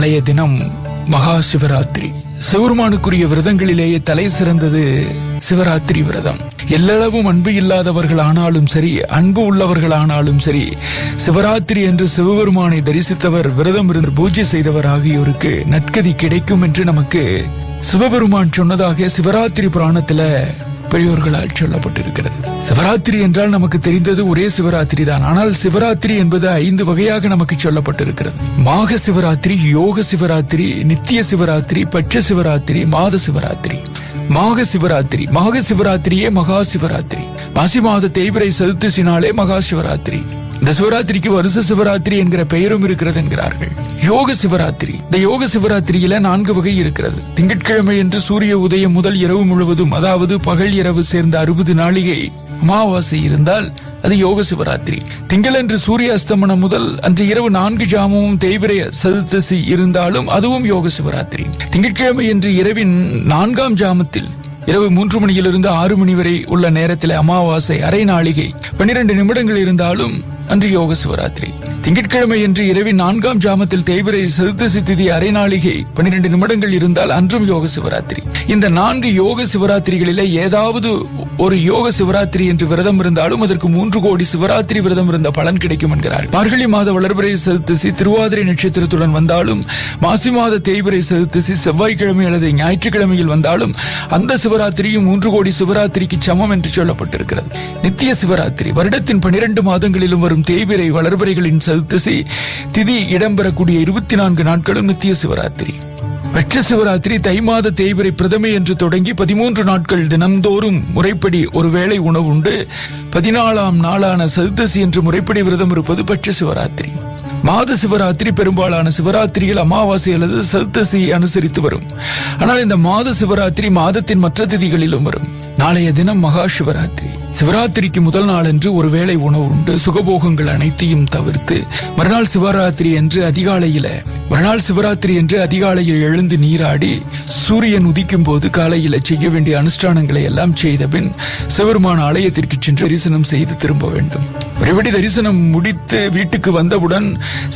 நாளைய தினம் மகா சிவராத்திரி. சிவருமானுக்குரிய விரதங்களிலேயே தலை சிறந்தது சிவராத்திரி விரதம். எல்லளவும் அன்பு இல்லாதவர்கள் ஆனாலும் சரி அன்பு உள்ளவர்கள் ஆனாலும் சரி சிவராத்திரி என்று சிவபெருமானை தரிசித்தவர் விரதம் இருந்து பூஜை செய்தவர் ஆகியோருக்கு நற்கதி கிடைக்கும் என்று நமக்கு சிவபெருமான் சொன்னதாக சிவராத்திரி புராணத்துல பெரியோர்களால் சொல்லப்பட்டிருக்கிறது. சிவராத்திரி என்றால் நமக்கு தெரிந்தது ஒரே சிவராத்திரி தான். ஆனால் சிவராத்திரி என்பது ஐந்து வகையாக நமக்கு சொல்லப்பட்டிருக்கிறது. மாக சிவராத்திரி யோக சிவராத்திரி நித்திய சிவராத்திரி பட்ச சிவராத்திரி மாத சிவராத்திரி. மாக சிவராத்திரி. மாக சிவராத்திரியே மகா சிவராத்திரி. மாசி மாத தேய்பிரை சதுர்த்தசினாலே மகா சிவராத்திரி. இந்த சிவராத்திரிக்கு வருஷ சிவராத்திரி என்கிற பெயரும் இருக்கிறது என்கிறார்கள். யோக சிவராத்திரி. இந்த யோக சிவராத்திரியில நான்கு வகை இருக்கிறது. திங்கட்கிழமை என்று சூரிய உதயம் முதல் இரவு முழுவதும் அதாவது பகல் இரவு சேர்ந்த அறுபது நாளிகை அமாவாசை இருந்தால் அது யோக சிவராத்திரி. திங்களன்று சூரிய அஸ்தமனம் முதல் அன்று இரவு நான்கு ஜாமமும் தேய்பிரை சதுர்த்தசி இருந்தாலும் அதுவும் யோக சிவராத்திரி. திங்கட்கிழமை என்று இரவின் நான்காம் ஜாமத்தில் இரவு மூன்று மணியிலிருந்து ஆறு மணி வரை உள்ள நேரத்தில் அமாவாசை அரை நாளிகை. பன்னிரண்டு நிமிடங்கள் இருந்தாலும் அன்று யோக சிவராத்திரி. திங்கட்கிழமை என்று இரவின் நான்காம் ஜாமத்தில் தேய்பிரை சதுர்த்தசி திதி அரை நாளிகை பன்னிரண்டு நிமிடங்கள் இருந்தால் அன்றும் யோக சிவராத்திரி. இந்த நான்கு யோக சிவராத்திரிகளிலே ஏதாவது ஒரு யோக சிவராத்திரி என்று விரதம் இருந்தாலும் அதற்கு மூன்று கோடி சிவராத்திரி விரதம் இருந்த பலன் கிடைக்கும் என்கிறார். மார்கழி மாத வளர்பிறை சதுர்த்தசி திருவாதிரை நட்சத்திரத்துடன் வந்தாலும் மாசி மாத தேய்பிரை சதுர்த்தசி செவ்வாய்க்கிழமை அல்லது ஞாயிற்றுக்கிழமையில் வந்தாலும் அந்த சிவராத்திரியும் மூன்று கோடி சிவராத்திரிக்கு சமம் என்று சொல்லப்பட்டிருக்கிறது. நித்திய சிவராத்திரி வருடத்தின் பனிரெண்டு மாதங்களிலும் வரும் தேய்பிரை வளர்பிறைகளின் சதுர்த்தசி திதி இடம்பெறக்கூடிய இருபத்தி நான்கு நாட்களும் நித்திய சிவராத்திரி. வெற்ற சிவராத்திரி தை மாத தேய்பிரை பிரதமை என்று தொடங்கி பதிமூன்று நாட்கள் தினந்தோறும் முறைப்படி ஒருவேளை உணவு உண்டு பதினாலாம் நாளான சதுர்த்தசி என்று முறைப்படி விரதம் இருப்பது பட்ச சிவராத்திரி. மாத சிவராத்திரி பெரும்பாலான சிவராத்திரிகள் அமாவாசை அல்லது சதுத்தசி அனுசரித்து வரும். ஆனால் இந்த மாத சிவராத்திரி மாதத்தின் மற்ற திதிகளிலும் வரும். நாளைய தினம் மகா சிவராத்திரி. சிவராத்திரிக்கு முதல் நாளன்று ஒருவேளை உணவு உண்டு சுகபோகங்கள் அனைத்தையும் தவிர்த்து மறுநாள் சிவராத்திரி என்று அதிகாலையில மறுநாள் சிவராத்திரி என்று அதிகாலையில் எழுந்து நீராடி சூரியன் உதிக்கும் போது காலையில செய்ய வேண்டிய அனுஷ்டானங்களை எல்லாம் செய்த பின் சிவருமான ஆலயத்திற்கு சென்று தரிசனம் செய்து திரும்ப வேண்டும். ஒருபடி தரிசனம் முடித்து வீட்டுக்கு வந்தவுடன்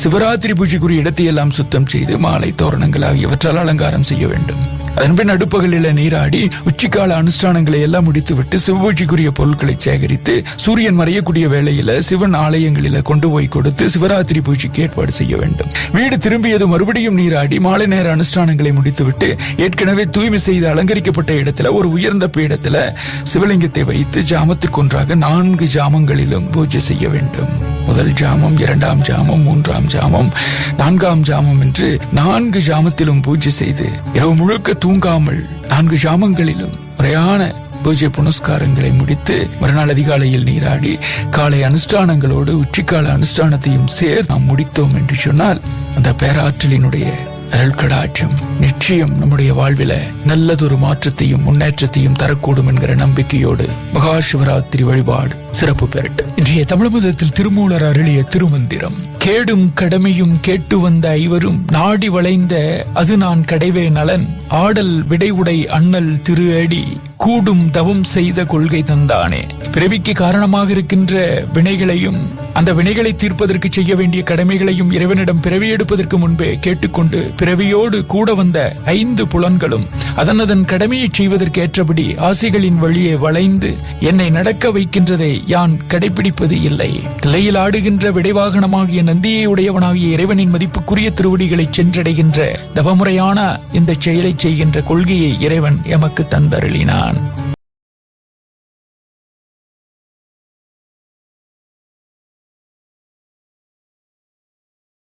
சிவராத்திரி பூஜைக்குரிய இடத்தை எல்லாம் சுத்தம் செய்து மாலை தோரணங்கள் ஆகியவற்றால் அலங்காரம் செய்ய வேண்டும். அதன்பின் நடுப்பகலில நீராடி உச்சிக்கால அனுஷ்டானங்களை எல்லாம் முடித்துவிட்டு சிவபூஜைக்குரிய பொருட்களை சேகரித்து சூரியன் மறையக்கூடிய வேளையில சிவன் ஆலயங்களில கொண்டு போய் கொடுத்து சிவராத்திரி பூஜைக்கு ஏற்பாடு செய்ய வேண்டும். வீடு திரும்பியது மறுபடியும் நீராடி மாலை நேர அனுஷ்டானங்களை முடித்துவிட்டு ஏற்கனவே தூய்மை செய்து அலங்கரிக்கப்பட்ட இடத்துல ஒரு உயர்ந்த பீடத்துல சிவலிங்கத்தை வைத்து ஜாமத்திற்கு ஒன்றாக நான்கு ஜாமங்களிலும் பூஜை செய்ய வேண்டும். முதல் ஜாமம் இரண்டாம் ஜாமம் மூன்றாம் ஜாமம் நான்காம் ஜாமம் என்று நான்கு ஜாமத்திலும் பூஜை செய்து இரவு முழுக்க தூங்காமல் நான்கு ஜாமங்களிலும் முறையான பூஜை புனஸ்காரங்களை முடித்து மறுநாள் அதிகாலையில் நீராடி காலை அனுஷ்டானங்களோடு உச்சிக்கால அனுஷ்டானத்தையும் சேர்த்து நாம் முடித்தோம் என்று சொன்னால் அந்த பேராற்றலினுடைய அருள்கடாட்சம். நிச்சயம் நம்முடைய வாழ்வில நல்லதொரு மாற்றத்தையும் முன்னேற்றத்தையும் தரக்கூடும் என்கிற நம்பிக்கையோடு மகா சிவராத்திரி வழிபாடு சிறப்பு பெறட்டும். இன்றைய தமிழகத்தில் திருமூலர் அருளிய திருமந்திரம். கேடும் கடமையும் கேட்டு வந்த ஐவரும் நாடி வளைந்த அது நான் கடைவே நலன். ஆடல் விடைவுடை அண்ணல் திரு அடி கூடும் தவம் செய்த கொள்கை தந்தானே. பிறவிக்கு காரணமாக இருக்கின்ற வினைகளையும் அந்த வினைகளை தீர்ப்பதற்கு செய்ய வேண்டிய கடமைகளையும் இறைவனிடம் பிறவி எடுப்பதற்கு முன்பே கேட்டுக்கொண்டு பிறவியோடு கூட வந்த ஐந்து புலன்களும் அதன் அதன் கடமையை செய்வதற்கு ஏற்றபடி ஆசைகளின் வழியே வளைந்து என்னை நடக்க வைக்கின்றதை யான் கடைபிடிப்பது இல்லை. திலையில் ஆடுகின்ற விடைவாகனமாகிய நந்தியை உடையவனாகிய இறைவனின் மதிப்புக்குரிய திருவடிகளை சென்றடைகின்ற தவமுறையான இந்த செயலை செய்கின்ற கொள்கையை இறைவன் எமக்கு தந்தருளினான். Instagram.